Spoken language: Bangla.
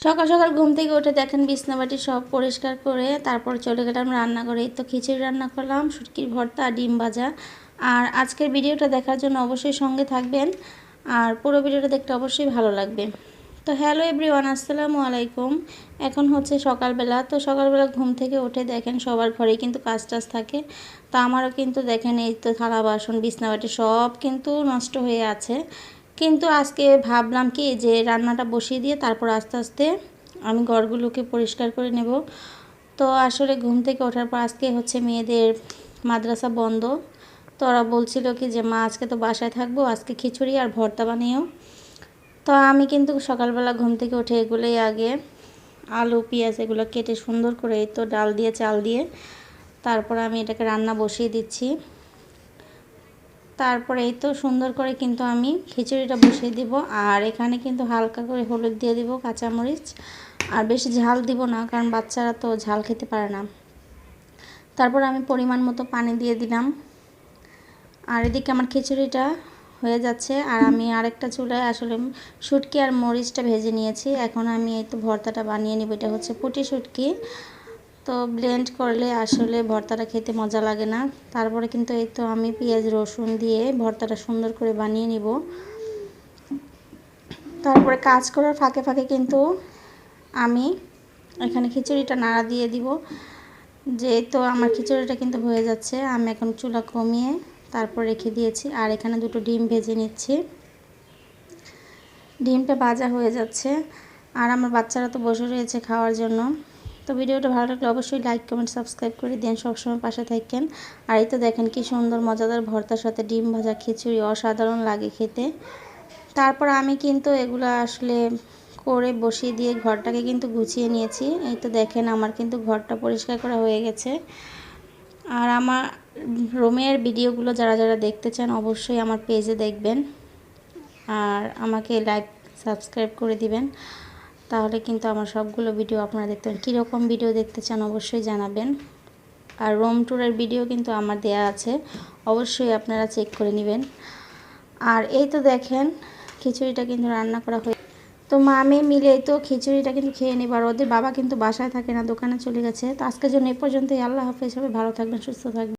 সকাল সকাল ঘুম থেকে উঠে দেখেন বিছনাবাটি সব পরিষ্কার করে তারপর চলে গেলাম রান্না করে তো খিচুড়ি রান্না করলাম, শুটকির ভর্তা, ডিম ভাজা। আর আজকের ভিডিওটা দেখার জন্য অবশ্যই সঙ্গে থাকবেন। আর পুরো ভিডিওটা দেখতে অবশ্যই ভালো লাগবে। তো হ্যালো এভরিওয়ান, আসসালামু আলাইকুম। এখন হচ্ছে সকালবেলা। তো সকালবেলা ঘুম থেকে উঠে দেখেন সবার ঘরেই কিন্তু কাজ টাজ থাকে। তো আমারও কিন্তু দেখেন এই তো থালা, বাসন, বিছনাবাটি সব কিন্তু নষ্ট হয়ে আছে। কিন্তু আজকে ভাবলাম কি যে রান্নাটা বসিয়ে দিয়ে তারপর আস্তে আস্তে আমি ঘরগুলোকে পরিষ্কার করে নেব। তো আসলে ঘুম থেকে ওঠার পর আজকে হচ্ছে মেয়েদের মাদ্রাসা বন্ধ। তো ওরা বলছিল কি যে, মা, আজকে তো বাসায় থাকব, আজকে খিচুড়ি আর ভর্তা বানিয়েও তো আমি কিন্তু সকালবেলা ঘুম থেকে উঠে এগুলোই আগে আলু, পেঁয়াজ এগুলো কেটে সুন্দর করে তো ডাল দিয়ে, চাল দিয়ে তারপর আমি এটাকে রান্না বসিয়ে দিচ্ছি। তারপরে এই তো সুন্দর করে কিন্তু আমি খিচুড়িটা বসিয়ে দিব, আর এখানে কিন্তু হালকা করে হলুদ দিয়ে দিব, কাঁচামরিচ, আর বেশি ঝাল দিব না, কারণ বাচ্চারা তো ঝাল খেতে পারে না। তারপর আমি পরিমাণ মতো পানি দিয়ে দিলাম। আর এদিকে আমার খিচুড়িটা হয়ে যাচ্ছে, আর আমি আরেকটা চুলায় আসলে শুটকি আর মরিচটা ভেজে নিয়েছি। এখন আমি এই তো ভর্তাটা বানিয়ে নিব, এটা হচ্ছে পুটি শুটকি। তো ব্লেন্ড করলে আসলে ভর্তাটা খেতে মজা লাগে না। তারপরে কিন্তু এই তো আমি পেঁয়াজ, রসুন দিয়ে ভর্তাটা সুন্দর করে বানিয়ে নিব। তারপরে কাজ করার ফাঁকে ফাঁকে কিন্তু আমি এখানে খিচুড়িটা নাড়া দিয়ে দিব। যে তো আমার খিচুড়িটা কিন্তু হয়ে যাচ্ছে, আমি এখন চুলা কমিয়ে তারপর রেখে দিয়েছি। আর এখানে দুটো ডিম ভেজে নিচ্ছি। ডিমটা ভাজা হয়ে যাচ্ছে। আর আমার বাচ্চারা তো বসে রয়েছে খাওয়ার জন্য। তো ভিডিওটা ভালো লাগলে অবশ্যই লাইক কমেন্ট সাবস্ক্রাইব করে দেন। সবসময় পাশে থাকেন। আর এই তো দেখেন কি সুন্দর, মজাদার ভর্তার সাথে ডিম ভাজা খিচুড়ি, অসাধারণ লাগে খেতে। তারপর আমি কিন্তু এগুলো আসলে করে বসিয়ে দিয়ে ঘরটাকে কিন্তু গুছিয়ে নিয়েছি। এই তো দেখেন আমার কিন্তু ঘরটা পরিষ্কার করা হয়ে গেছে। আর আমার রুমের ভিডিওগুলো যারা যারা দেখতে চান অবশ্যই আমার পেজে দেখবেন। আর আমাকে লাইক সাবস্ক্রাইব করে দিবেন। তাহলে কিন্তু আমার সবগুলো ভিডিও আপনারা দেখতে পারেন। কীরকম ভিডিও দেখতে চান অবশ্যই জানাবেন। আর রোম ট্যুরের ভিডিও কিন্তু আমার দেয়া আছে। অবশ্যই আপনারা চেক করে নেবেন। আর এই তো দেখেন, খিচুড়িটা কিন্তু রান্না করা হয়ে তো মা আমি মিলে তো খিচুড়িটা কিন্তু খেয়ে নিব। আর ওদের বাবা কিন্তু বাসায় থাকে না, দোকানে চলে গেছে। তো আজকের জন্য এ পর্যন্তই। আল্লাহ হাফেজ। সবাই ভালো থাকবেন, সুস্থ থাকবেন।